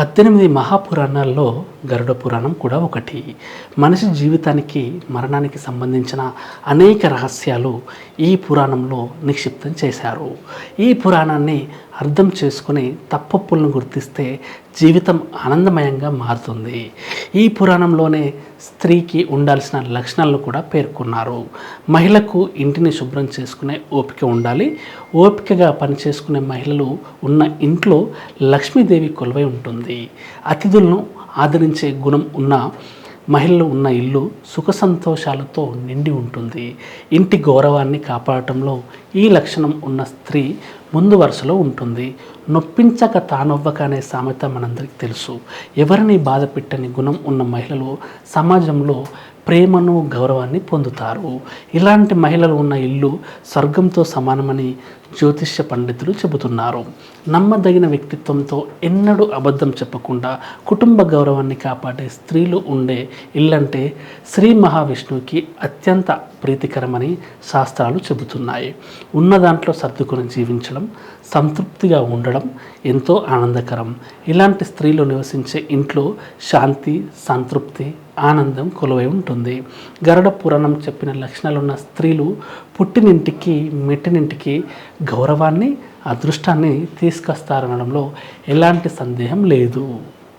పద్దెనిమిది మహాపురాణాల్లో గరుడ పురాణం కూడా ఒకటి. మనిషి జీవితానికి మరణానికి సంబంధించిన అనేక రహస్యాలు ఈ పురాణంలో నిక్షిప్తం చేశారు. ఈ పురాణాన్ని అర్థం చేసుకుని తప్పప్పులను గుర్తిస్తే జీవితం ఆనందమయంగా మారుతుంది. ఈ పురాణంలోనే స్త్రీకి ఉండాల్సిన లక్షణాలను కూడా పేర్కొన్నారు. మహిళకు ఇంటిని శుభ్రం చేసుకునే ఓపిక ఉండాలి. ఓపికగా పనిచేసుకునే మహిళలు ఉన్న ఇంట్లో లక్ష్మీదేవి కొలువై ఉంటుంది. అతిథులను ఆదరించే గుణం ఉన్న మహిళలు ఉన్న ఇల్లు సుఖ సంతోషాలతో నిండి ఉంటుంది. ఇంటి గౌరవాన్ని కాపాడటంలో ఈ లక్షణం ఉన్న స్త్రీ ముందు వరుసలో ఉంటుంది. నొప్పించక తానొవ్వక అనే సామెత మనందరికీ తెలుసు. ఎవరిని బాధ పెట్టని గుణం ఉన్న మహిళలు సమాజంలో ప్రేమను గౌరవాన్ని పొందుతారు. ఇలాంటి మహిళలు ఉన్న ఇల్లు స్వర్గంతో సమానమని జ్యోతిష్య పండితులు చెబుతున్నారు. నమ్మదగిన వ్యక్తిత్వంతో ఎన్నడూ అబద్ధం చెప్పకుండా కుటుంబ గౌరవాన్ని కాపాడే స్త్రీలు ఉండే ఇల్లంటే శ్రీ మహావిష్ణువుకి అత్యంత ప్రీతికరమని శాస్త్రాలు చెబుతున్నాయి. ఉన్న దాంట్లో సర్దుకుని జీవించడం సంతృప్తిగా ఉండడం ఎంతో ఆనందకరం. ఇలాంటి స్త్రీలు నివసించే ఇంట్లో శాంతి సంతృప్తి ఆనందం కొలువై ఉంటుంది. గరుడ పురాణం చెప్పిన లక్షణాలున్న స్త్రీలు పుట్టినింటికి మెట్టినింటికి గౌరవాన్ని అదృష్టాన్ని తీసుకొస్తారనడంలో ఎలాంటి సందేహం లేదు.